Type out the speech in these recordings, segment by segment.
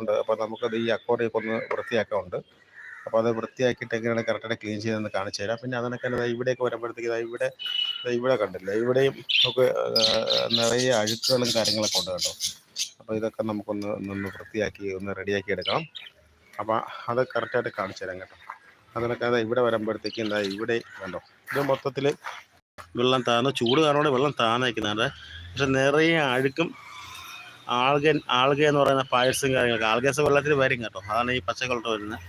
ഉണ്ട്. അപ്പോൾ നമുക്കത് ഈ അക്വാറിയൊക്കെ ഒന്ന് വൃത്തിയാക്കാനുണ്ട്. അപ്പോൾ അത് വൃത്തിയാക്കിയിട്ട് എങ്ങനെയാണ് കറക്റ്റായിട്ട് ക്ലീൻ ചെയ്തതെന്ന് കാണിച്ചു തരാം. പിന്നെ അതിനൊക്കെ ഇവിടെയൊക്കെ വരുമ്പോഴത്തേക്ക് ഇവിടെ ഇവിടെ കണ്ടില്ല? ഇവിടെയും നമുക്ക് നിറയെ അഴുക്കുകളും കാര്യങ്ങളൊക്കെ ഉണ്ട് കേട്ടോ. അപ്പോൾ ഇതൊക്കെ നമുക്കൊന്ന് ഒന്ന് വൃത്തിയാക്കി ഒന്ന് റെഡിയാക്കി എടുക്കണം. അപ്പോൾ അത് കറക്റ്റായിട്ട് കാണിച്ചു തരാം കേട്ടോ. അതിനൊക്കെ അതാ ഇവിടെ വരുമ്പോഴത്തേക്ക് എന്താ ഇവിടെ കണ്ടോ? ഇത് മൊത്തത്തിൽ വെള്ളം താന്ന് ചൂട് കാരണം വെള്ളം താന്നയക്കുന്നുണ്ട് പക്ഷെ നിറയെ അഴുക്കും ആൾഗൻ ആൾഗ എന്ന് പറയുന്ന പായസം കാര്യങ്ങളൊക്കെ. ആൾഗേസ് വെള്ളത്തിൽ വരും കേട്ടോ. അതാണ് ഈ പച്ച വരുന്നത്.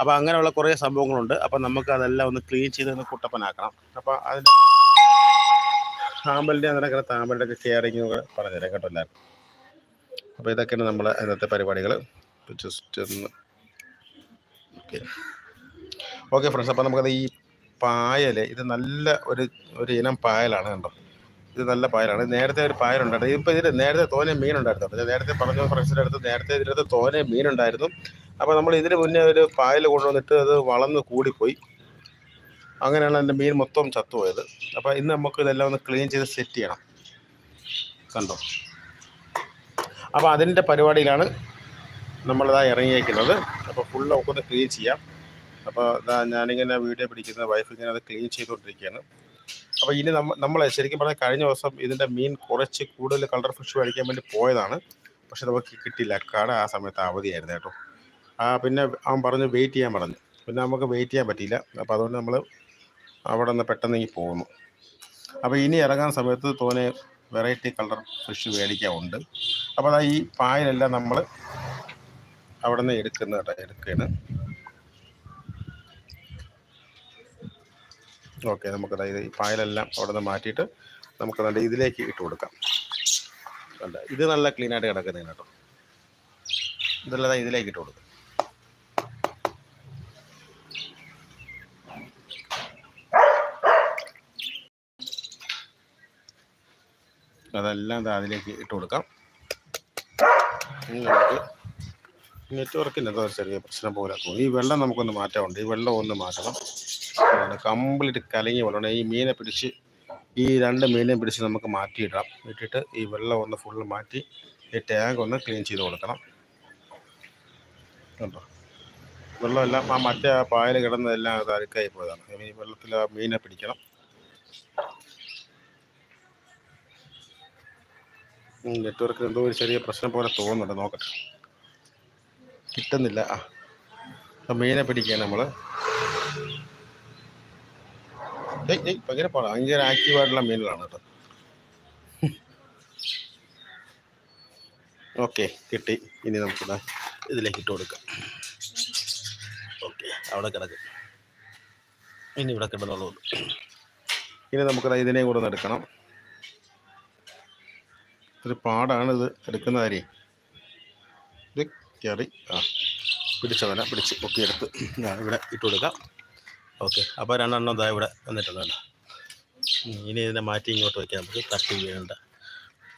അപ്പോൾ അങ്ങനെയുള്ള കുറേ സംഭവങ്ങളുണ്ട്. അപ്പോൾ നമുക്ക് അതെല്ലാം ഒന്ന് ക്ലീൻ ചെയ്ത് ഒന്ന് കുട്ടപ്പനാക്കണം. അപ്പോൾ അതിന്റെ അങ്ങനെ അതിനൊക്കെ താമ്പലിന്റെ ഒക്കെ കെയറിങ് ഒക്കെ പറഞ്ഞുതരാം കേട്ടോ എല്ലാവരും അപ്പോൾ ഇതൊക്കെയാണ് നമ്മൾ ഇന്നത്തെ പരിപാടികൾ. ജസ്റ്റ് ഒന്ന് ഓക്കെ. ഓക്കെ ഫ്രണ്ട്സ് അപ്പോൾ നമുക്കത് ഈ പായൽ ഇത് നല്ല ഒരു ഒരു ഇനം പായലാണ് കണ്ടോ. ഇത് നല്ല പായലാണ്. നേരത്തെ ഒരു പായലുണ്ടായിരുന്നു. ഇപ്പം ഇതിൽ നേരത്തെ തോനെ മീനുണ്ടായിരുന്നു ഞാൻ നേരത്തെ പറഞ്ഞ ഫ്രണ്ട്സിന്റെ അടുത്ത് നേരത്തെ ഇതിനകത്ത് തോനെ മീനുണ്ടായിരുന്നു. അപ്പോൾ നമ്മൾ ഇതിന് മുന്നേ ഒരു പായൽ കൊണ്ടുവന്നിട്ട് അത് വളർന്ന് കൂടിപ്പോയി. അങ്ങനെയാണ് എന്റെ മീൻ മൊത്തം ചത്തുപോയത്. അപ്പോൾ ഇന്ന് നമുക്ക് ഇതെല്ലാം ഒന്ന് ക്ലീൻ ചെയ്ത് സെറ്റ് ചെയ്യണം. കണ്ടോ? അപ്പോൾ അതിന്റെ പരിപാടിയിലാണ് നമ്മളിതാ ഇറങ്ങിയേക്കുന്നത്. അപ്പോൾ ഫുൾ നമുക്കൊന്ന് ക്ലീൻ ചെയ്യാം. അപ്പോൾ ഇതാ ഞാനിങ്ങനെ വീഡിയോ പിടിക്കുന്ന വൈഫ് ഇങ്ങനെ അത് ക്ലീൻ ചെയ്തുകൊണ്ടിരിക്കുകയാണ്. അപ്പോൾ ഇനി നമ്മൾ ശരിക്കും പറഞ്ഞാൽ കഴിഞ്ഞ ദിവസം ഇതിന്റെ മീൻ കുറച്ച് കൂടുതൽ കളർ ഫിഷ് മേടിക്കാൻ വേണ്ടി പോയതാണ്. പക്ഷെ നമുക്ക് കിട്ടില്ല കട ആ സമയത്ത് അവധിയായിരുന്നു കേട്ടോ. ആ പിന്നെ അവൻ പറഞ്ഞു വെയിറ്റ് ചെയ്യാൻ പറഞ്ഞു. പിന്നെ നമുക്ക് വെയിറ്റ് ചെയ്യാൻ പറ്റിയില്ല. അപ്പോൾ അതുകൊണ്ട് നമ്മൾ അവിടെ നിന്ന് പെട്ടെന്ന് പോകുന്നു. അപ്പോൾ ഇനി ഇറങ്ങാൻ സമയത്ത് തോനെ വെറൈറ്റി കളർ ഫിഷ് മേടിക്കാനുണ്ട് അപ്പോൾ അതാ ഈ പായലെല്ലാം നമ്മൾ അവിടെ നിന്ന് എടുക്കുന്ന എടുക്കുകയാണ് ഓക്കെ നമുക്ക് അതായത് ഈ പായലെല്ലാം അവിടെ നിന്ന് മാറ്റിയിട്ട് നമുക്ക് നല്ല ഇതിലേക്ക് ഇട്ട് കൊടുക്കാം. അല്ല ഇത് നല്ല ക്ലീൻ ആയിട്ട് കിടക്കുന്നതാണ് കേട്ടോ. ഇതെല്ലാം ഇതിലേക്ക് ഇട്ട് കൊടുക്കാം. അതെല്ലാം അതിലേക്ക് ഇട്ട് കൊടുക്കാം. നമുക്ക് നെറ്റ്വർക്കിന്റെ എന്തോ ചെറിയ പ്രശ്നം പോലെ ഈ വെള്ളം നമുക്കൊന്ന് മാറ്റാനുണ്ട്. ഈ വെള്ളം ഒന്ന് മാറ്റണം. കംപ്ലീറ്റ് കലങ്ങി വെള്ളം ഈ മീനെ പിടിച്ച് ഈ രണ്ട് മീനെയും പിടിച്ച് നമുക്ക് മാറ്റിയിടാം. ഇട്ടിട്ട് ഈ വെള്ളം ഒന്ന് ഫുള്ള് മാറ്റി ഈ ടാങ്ക് ഒന്ന് ക്ലീൻ ചെയ്ത് കൊടുക്കണം. കണ്ടോ? വെള്ളമെല്ലാം ആ മറ്റേ ആ പായൽ കിടന്നതെല്ലാം അത് അഴുക്കായി പോയതാണ്. ഈ വെള്ളത്തിൽ ആ മീനെ പിടിക്കണം. നെറ്റ്വർക്ക് എന്തോ ഒരു ചെറിയ പ്രശ്നം പോലെ തോന്നുന്നുണ്ട്. നോക്കട്ടെ. കിട്ടുന്നില്ല. ആ മീനെ പിടിക്കാൻ നമ്മൾ ഭയങ്കര പാടാ. ഭയങ്കര ആക്റ്റീവായിട്ടുള്ള മീനുകളാണ് കേട്ടോ. ഓക്കെ കിട്ടി. ഇനി നമുക്ക് ഇതിലേക്ക് ഇട്ട് കൊടുക്കാം. ഓക്കെ അവിടെ കിടക്കും. ഇനി ഇവിടെ കിടന്നുള്ളൂ. ഇനി നമുക്ക് ദാ ഇതിനെയും കൂടെ ഒന്ന് എടുക്കണം. ഒരു പാടാണ് ഇത് എടുക്കുന്ന കാര്യം ഇത് കയറി ആ പിടിച്ചതല്ല പിടിച്ച് പൊക്കിയെടുത്ത്. ഇവിടെ ഇട്ട് കൊടുക്കാം. ഓക്കെ. അപ്പോൾ രണ്ടെണ്ണം ഇതാ ഇവിടെ വന്നിട്ടുണ്ട്. ഇനി ഇതിനെ മാറ്റി ഇങ്ങോട്ട് വയ്ക്കാം നമുക്ക് തട്ടി വീഴണ്ട.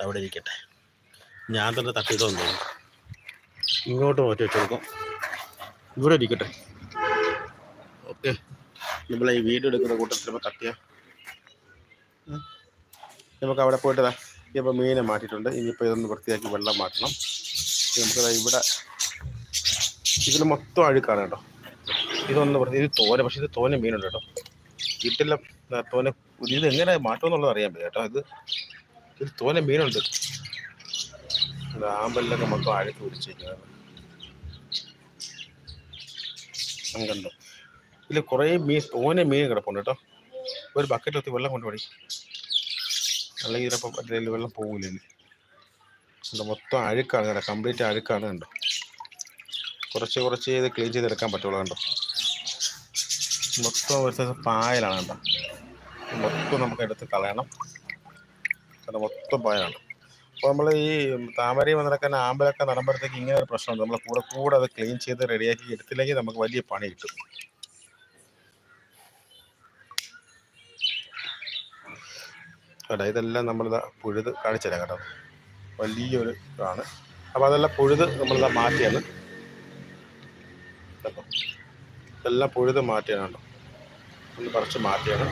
അവിടെ ഇരിക്കട്ടെ. ഞാൻ തന്നെ തട്ടിയതോന്ന് തോന്നുന്നു ഇങ്ങോട്ട് മാറ്റി വെച്ച് കൊടുക്കും ഇവിടെ ഇരിക്കട്ടെ. ഓക്കെ. നമ്മളെ ഈ വീഡിയോ എടുക്കുന്ന കൂട്ടത്തിൽ ചിലപ്പോൾ തട്ടിയ. നമുക്ക് അവിടെ പോയിട്ട് ഇപ്പോൾ മീനെ മാറ്റിയിട്ടുണ്ട്. ഇനിയിപ്പോൾ ഇതൊന്ന് വൃത്തിയാക്കി വെള്ളം മാറ്റണം. നമുക്ക് ഇവിടെ ഇതിൽ മൊത്തം അഴുക്കാണ് കേട്ടോ. ഇതൊന്ന് പറഞ്ഞു ഇത് തോന പക്ഷെ ഇത് തോന മീനുണ്ട് കേട്ടോ. വീട്ടിലെ തോന ഇത് എങ്ങനെ മാറ്റുമെന്നുള്ളത് അറിയാൻ പറ്റും കേട്ടോ. ഇത് ഇത് തോനെ മീനുണ്ട്. ആമ്പലിലൊക്കെ മൊത്തം അഴുക്ക് പിടിച്ചിരിക്കുന്നത്. കണ്ടോ. ഇതിൽ കുറേ മീൻ തോനെ മീൻ കിടപ്പുണ്ട് കേട്ടോ. ഒരു ബക്കറ്റ് ബക്കറ്റിലൊത്തി വെള്ളം കൊണ്ടുപോയി അല്ലെങ്കിൽ ഇതിലപ്പോൾ അതിൽ വെള്ളം പോകില്ല മൊത്തം അഴുക്കാണ് കേട്ടോ. കംപ്ലീറ്റ് അഴുക്കാണ് കണ്ടോ. കുറച്ച് കുറച്ച് ഇത് ക്ലീൻ ചെയ്തെടുക്കാൻ പറ്റുള്ളൂ കണ്ടോ. മൊത്തം ഒരു സൈസ് പായലാണ് കേട്ടോ മൊത്തം നമുക്ക് എടുത്ത് കളയണം. കാരണം മൊത്തം പായലാണ്. അപ്പോൾ നമ്മൾ ഈ താമരയും വന്നിടക്കാൻ ആമ്പലൊക്കെ നടുമ്പോഴത്തേക്ക് ഇങ്ങനെ ഒരു പ്രശ്നമുണ്ട്. നമ്മൾ കൂടെ കൂടെ അത് ക്ലീൻ ചെയ്ത് റെഡിയാക്കി എടുത്തില്ലെങ്കിൽ നമുക്ക് വലിയ പണി കിട്ടും. കേട്ടോ ഇതെല്ലാം നമ്മളിതാ പുഴുത് കാണിച്ചു തരാം കേട്ടോ. വലിയൊരു ഇതാണ്. അപ്പോൾ അതെല്ലാം പുഴുത് നമ്മളിതാ മാറ്റിയാണ്. കേട്ടോ ഇതെല്ലാം പുഴുത് മാറ്റിയാണ് കേട്ടോ ഒന്ന് പറിച്ച് മാറ്റിയാണ്.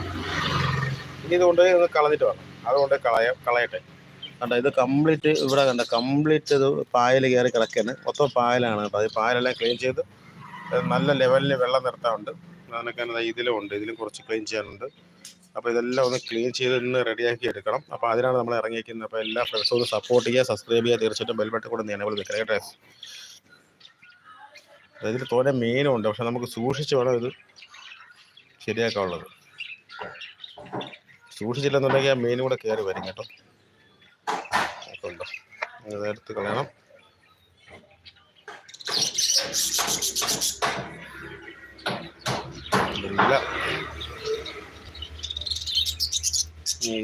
ഇനി ഇത് കൊണ്ടുപോയി ഒന്ന് കളഞ്ഞിട്ട് വേണം. അതുകൊണ്ട് കളയ കളയട്ടെ. കണ്ട ഇത് കംപ്ലീറ്റ് ഇവിടെ കണ്ട കംപ്ലീറ്റ് ഇത് പായൽ കയറി കിടക്കുന്നത് മൊത്തം പായലാണ് കേട്ടോ. അത് പായലെല്ലാം ക്ലീൻ ചെയ്ത് നല്ല ലെവലിൽ വെള്ളം നിർത്താറുണ്ട് അതിനൊക്കെ ഇതിലും ഉണ്ട്. ഇതിലും കുറച്ച് ക്ലീൻ ചെയ്യാനുണ്ട്. അപ്പോൾ ഇതെല്ലാം ഒന്ന് ക്ലീൻ ചെയ്ത് ഇന്ന് റെഡിയാക്കി എടുക്കണം. അപ്പോൾ അതിനാണ് നമ്മൾ ഇറങ്ങിയിരിക്കുന്നത്. അപ്പോൾ എല്ലാ ഫ്രണ്ട്സും ഒന്ന് സപ്പോർട്ട് ചെയ്യുക സബ്സ്ക്രൈബ് ചെയ്യുക. തീർച്ചയായിട്ടും ബെൽബട്ട് കൂടെ നിലവിൽ നിൽക്കണം കേട്ടോ? ഇതിൽ തോനെ മീനും ഉണ്ട് പക്ഷെ നമുക്ക് സൂക്ഷിച്ച് വേണം ഇത് ശരിയാക്കാനുള്ളത് സൂക്ഷിച്ചില്ലെന്നുണ്ടെങ്കിൽ ആ മീനും കൂടെ കയറി വരും കേട്ടോ. എടുത്ത് കളയണം.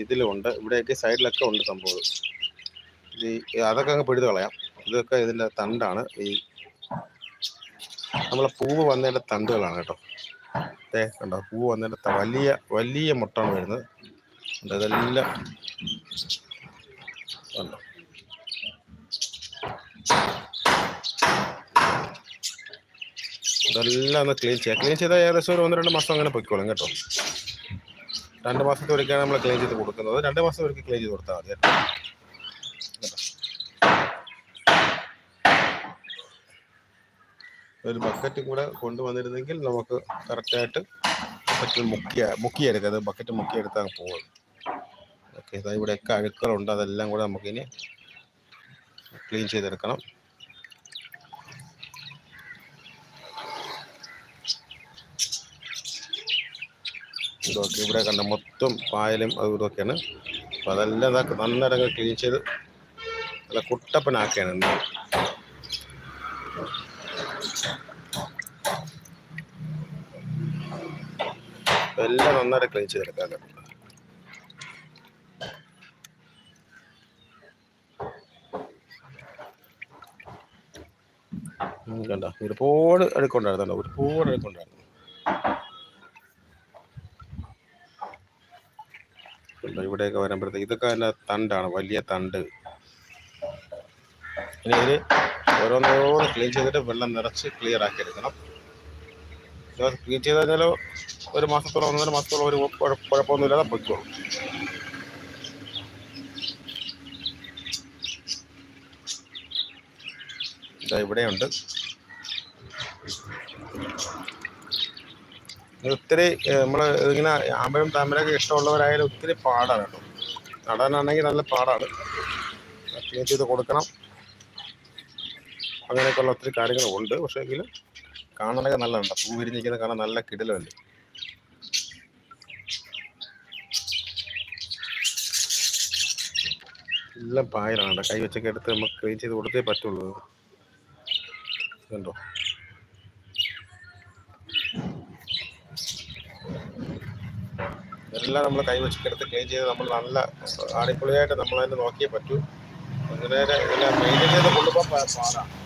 ഇതിലുണ്ട്. ഇവിടെയൊക്കെ സൈഡിലൊക്കെ ഉണ്ട് സംഭവം. ഇത് അതൊക്കെ അങ്ങ് പിടിത് കളയാം. ഇതൊക്കെ ഇതിന്റെ തണ്ടാണ്. ഈ നമ്മളെ പൂവ് വന്നതിന്റെ തണ്ടുകളാണ് കേട്ടോ. ഏ കണ്ടോ വന്നിടത്ത വന്നതിന്റെ വലിയ വലിയ മുട്ടാണ് വരുന്നത്. കണ്ടോ ഇതെല്ലാം കണ്ടോ. ഇതെല്ലാം ഒന്ന് ക്ലീൻ ചെയ്യാം. ക്ലീൻ ചെയ്താൽ ഏകദേശം ഒരു ഒന്ന് രണ്ട് മാസം അങ്ങനെ പൊയ്ക്കോളും കേട്ടോ. രണ്ട് മാസത്തെ ഒരിക്കലാണ് നമ്മൾ ക്ലീൻ ചെയ്ത് കൊടുക്കുന്നത്. രണ്ട് മാസം ഒരിക്കൽ ക്ലീൻ ചെയ്ത് കൊടുത്താൽ മതി കേട്ടോ. ഒരു ബക്കറ്റും കൂടെ കൊണ്ടുവന്നിരുന്നെങ്കിൽ നമുക്ക് കറക്റ്റായിട്ട് ബക്കറ്റിൽ മുക്കിയ മുക്കിയെടുക്കുക അത് ബക്കറ്റ് മുക്കിയെടുത്താൽ പോകും ഓക്കെ ഇതാ ഇവിടെയൊക്കെ അഴുക്കളുണ്ട് അതെല്ലാം കൂടെ നമുക്കിനി ക്ലീൻ ചെയ്തെടുക്കണം. ഇതൊക്കെ ഇവിടെ കണ്ട? മൊത്തം പായലും അതും ഇതൊക്കെയാണ്. അപ്പം അതെല്ലാം ഇതാക്കി നന്നായിട്ട് ക്ലീൻ ചെയ്ത് നല്ല കുട്ടപ്പനാക്കിയാണ്. ഇന്ന് എല്ലാം നന്നായിട്ട് ക്ലീൻ ചെയ്തെടുക്കാം ഉം, കണ്ടോ? ഒരുപാട് അടുക്കുണ്ടായിരുന്നു ഒരുപാട് അടുക്കുണ്ടായിരുന്നു കണ്ടോ ഇവിടെയൊക്കെ വരുമ്പോഴത്തേക്ക് ഇതൊക്കെ അതിന്റെ തണ്ടാണ് വലിയ തണ്ട്. ഇനി ഇതിൽ ഓരോന്നോരോന്ന് ക്ലീൻ ചെയ്തിട്ട് വെള്ളം നിറച്ച് ക്ലിയർ ആക്കി എടുക്കണം. ക്ലീൻ ചെയ്ത് കഴിഞ്ഞാൽ ഒരു മാസത്തോളം ഒന്നര മാസത്തോളം ഒരു കുഴ- കുഴപ്പമൊന്നുമില്ലാതെ പൊയ്ക്കോളും. ഇതാ ഇവിടെയുണ്ട്. ഒത്തിരി നമ്മൾ ഇതിങ്ങനെ ആമ്പലും താമരയൊക്കെ ഇഷ്ടമുള്ളവരായാലും ഒത്തിരി പാടാണ് കേട്ടോ. നടാനാണെങ്കിൽ നല്ല പാടാണ്. ക്ലീൻ ചെയ്ത് കൊടുക്കണം. അങ്ങനെയൊക്കെയുള്ള ഒത്തിരി കാര്യങ്ങളുണ്ട്. പക്ഷേ എങ്കിലും കാണാനൊക്കെ നല്ലതുണ്ട്. പൂ വിരിഞ്ഞിരിക്കുന്നത് കാണാൻ നല്ല കിടലല്ലേ എല്ലാം പായലാണ് കൈ വെച്ചൊക്കെ എടുത്ത് നമുക്ക് ക്ലീൻ ചെയ്ത് കൊടുത്തേ പറ്റുള്ളൂ. കണ്ടോ? എല്ലാം നമ്മൾ കൈ വെച്ചൊക്കെ എടുത്ത് ക്ലീൻ ചെയ്ത് നമ്മൾ നല്ല അടിപൊളിയായിട്ട് നമ്മൾ അതിനെ നോക്കിയേ പറ്റൂ. അങ്ങനെ എല്ലാം മെയിന്റെയിൻ കൊണ്ടുപോകാൻ പാടാണ്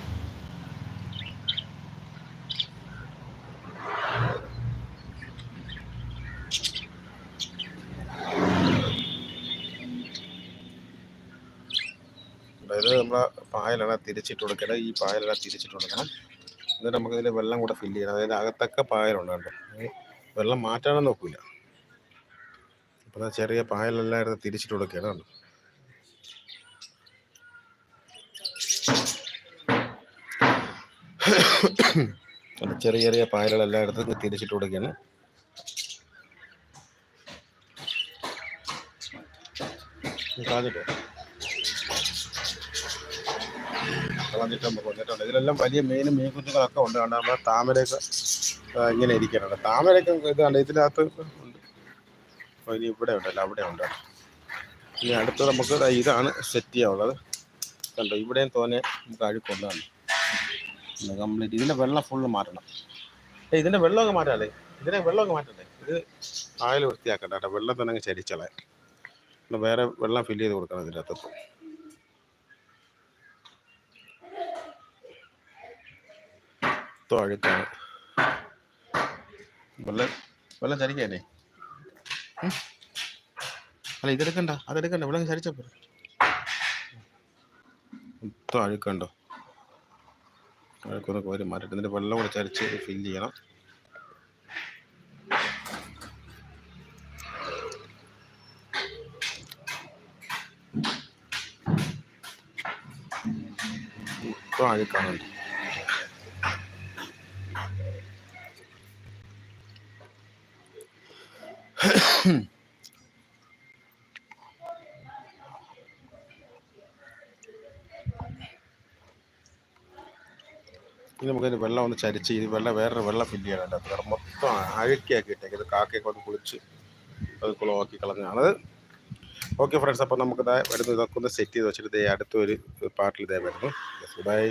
അതായത് പായലാണ് തിരിച്ചിട്ട് കൊടുക്കണം ഈ പായലാണ് തിരിച്ചിട്ട് കൊടുക്കണം. എന്നിട്ട് നമുക്കിതിൽ വെള്ളം കൂടെ ഫില്ല് ചെയ്യണം. അതായത് അകത്തൊക്കെ പായലുണ്ട് കേട്ടോ വെള്ളം മാറ്റാനും നോക്കൂല. അപ്പം ചെറിയ പായലെല്ലാം എടുത്ത് തിരിച്ചിട്ട് കൊടുക്കുകയാണ് ചെറിയ ചെറിയ പായലുകളെല്ലാം എടുത്ത് തിരിച്ചിട്ട് കൊടുക്കുകയാണ് കളഞ്ഞിട്ടോ കളഞ്ഞിട്ട് നമുക്ക് വന്നിട്ടുണ്ട് ഇതിലെല്ലാം വലിയ മീനും മീൻ ഉണ്ട്. കണ്ട നമ്മുടെ താമരയൊക്കെ ഇങ്ങനെ ഇരിക്കുന്നുണ്ട്. താമരയൊക്കെ ഇത് കണ്ട ഇതിനകത്ത് ഉണ്ട്. ഇനി ഇവിടെ ഉണ്ടല്ലോ അവിടെ ഉണ്ട്. ഇനി അടുത്ത് നമുക്ക് ഇതാണ് സെറ്റ് ചെയ്യാനുള്ളത് കണ്ടോ ഇവിടെയും തോനെ നമുക്ക് അഴുക്കൊണ്ടാണ് കംപ്ലീറ്റ് ഇതിന്റെ വെള്ളം ഫുള്ള് മാറ്റണം. ഏ ഇതിന്റെ വെള്ളമൊക്കെ മാറ്റാല്ലേ ഇതിനെ വെള്ളമൊക്കെ മാറ്റണ്ടേ? ഇത് ആയിൽ വൃത്തിയാക്കണ്ട കേട്ടോ. വെള്ളം തന്നെ അങ്ങ് വേറെ വെള്ളം ഫില്ല് ചെയ്ത് കൊടുക്കണം ഇതിന്റെ അകത്ത് മൊത്തം അഴുക്കാണ് വെള്ളം വെള്ളം ചരിക്കല്ലേ അല്ല ഇതെടുക്കണ്ട അതെടുക്കണ്ട വെള്ളം ചരിച്ച പോ മൊത്തം അഴുക്കുണ്ടോ അഴുക്കൊന്ന് കോരി മാറ്റിട്ട് വെള്ളം കൂടെ ചരിച്ച് ഫില്ല് ചെയ്യണം മൊത്തം അഴുക്കാണുണ്ട് ഇനി നമുക്കതിന് വെള്ളം ഒന്ന് ചരിച്ച് ഈ വെള്ളം വേറൊരു വെള്ളം ഫില്ല് ചെയ്യണം അതിന്റെ അകത്ത് മൊത്തം അഴുക്കിയാക്കി ഇട്ടേക്ക് ഇത് കാക്കയൊക്കെ ഒന്ന് കുളിച്ച് അത് കുളമാക്കി കളഞ്ഞാണ് ഓക്കെ ഫ്രണ്ട്സ് അപ്പോൾ നമുക്ക് ഇതാ വരുന്നത് ഇതൊക്കെ ഒന്ന് സെറ്റ് ചെയ്ത് വെച്ചിട്ട് ഇതേ അടുത്തൊരു പാർട്ടിൽ ഇതേ വരുന്നു. ബൈ